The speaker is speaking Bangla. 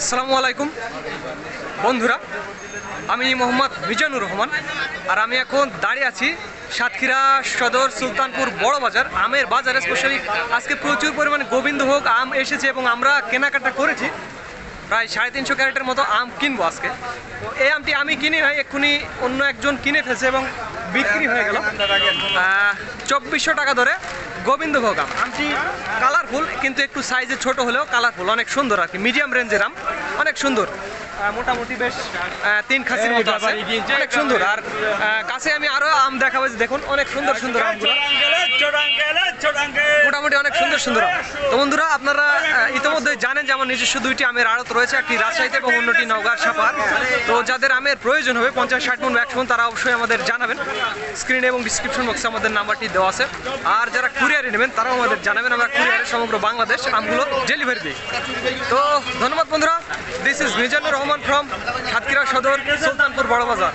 আসসালামু আলাইকুম। বন্ধুরা, আমি মোহাম্মদ মিজানুর রহমান, আর আমি এখন দাঁড়িয়ে আছি সাতক্ষীরা সদর সুলতানপুর বড় বাজার, আমের বাজারে স্পেশালি। আজকে প্রচুর পরিমাণে গোবিন্দভোগ আম এসেছে এবং আমরা কেনাকাটা করেছি। প্রায় সাড়ে তিনশো ক্যারেটের মতো আম কিনবো আজকে। তো এই আমটি আমি কিনি নাই, এক্ষুনি অন্য একজন কিনে ফেলছে এবং বিক্রি হয়ে গেল। চব্বিশশো টাকা ধরে গোবিন্দভোগ আম। আমটি কালারফুল কিন্তু একটু সাইজে ছোট হলেও কালারফুল অনেক সুন্দর আর কি মিডিয়াম রেঞ্জের আম অনেক সুন্দর। মোটামুটি বেশ তিন খাসির মতো আছে। অনেক সুন্দর আর কাছে আমি আরও আম দেখাবো দেখুন অনেক সুন্দর সুন্দর আমগুলো। মোটামুটি অনেক সুন্দর সুন্দর। তো বন্ধুরা, আপনারা ইতিমধ্যে জানেন যে আমার নিজস্ব দুইটি আমের আড়ত রয়েছে, একটি রাজশাহীতে এবং অন্যটি নওগাঁর সাপার। তো যাদের আমের প্রয়োজন হবে, পঞ্চাশ, ষাট মন একশো তারা অবশ্যই আমাদের জানাবেন। স্ক্রিনে এবং ডিসক্রিপশন বক্সে আমাদের নাম্বারটি দেওয়া আছে। আর যারা কুরিয়ারে নেবেন, তারাও আমাদের জানাবেন। আমরা কুরিয়ারে সমগ্র বাংলাদেশ আমগুলো ডেলিভারি দিই। তো ধন্যবাদ বন্ধুরা। This is Mizanur Rahman from Satkhira Sadar, Sultanpur Barabazar